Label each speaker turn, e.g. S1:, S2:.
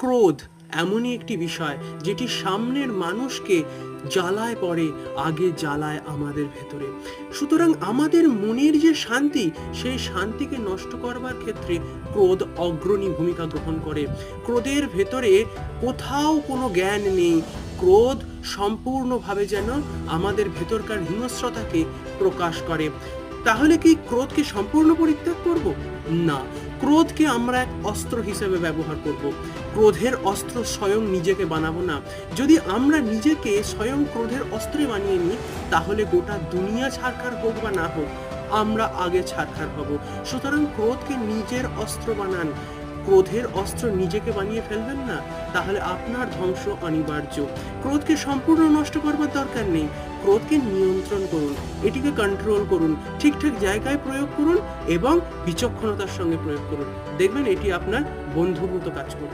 S1: ক্রোধ এমনই একটি বিষয় যেটি সামনের মানুষকে জ্বালায় পড়ে, আগে জ্বালায় আমাদের ভেতরে। সুতরাং আমাদের মনের যে শান্তি, সেই শান্তিকে নষ্ট করবার ক্ষেত্রে ক্রোধ অগ্রণী ভূমিকা গ্রহণ করে। ক্রোধের ভেতরে কোথাও কোনো জ্ঞান নেই। ক্রোধ সম্পূর্ণভাবে যেন আমাদের ভেতরকার হিংস্রতাকে প্রকাশ করে। তাহলে কি ক্রোধকে সম্পূর্ণ পরিত্যাগ করব? না। ক্রোধকে আমরা এক অস্ত্র হিসেবে ব্যবহার করব। ক্রোধের অস্ত্র স্বয়ং নিজেকে বানাবো না। যদি আমরা নিজেকে স্বয়ং ক্রোধের অস্ত্রে বানিয়ে নিই, তাহলে গোটা দুনিয়া ছাড়খার হোক বা না হোক, আমরা আগে ছাড়খার হব। সুতরাং ক্রোধকে নিজের অস্ত্র বানান। ক্রোধের অস্ত্র নিজেকে বানিয়ে ফেলবেন না, তাহলে আপনার ধ্বংস অনিবার্য। ক্রোধকে সম্পূর্ণ নষ্ট করবার দরকার নেই। ক্রোধকে নিয়ন্ত্রণ করুন, এটিকে কন্ট্রোল করুন, ঠিকঠাক জায়গায় প্রয়োগ করুন এবং বিচক্ষণতার সঙ্গে প্রয়োগ করুন। দেখবেন এটি আপনার বন্ধুর মতো কাজ করবে।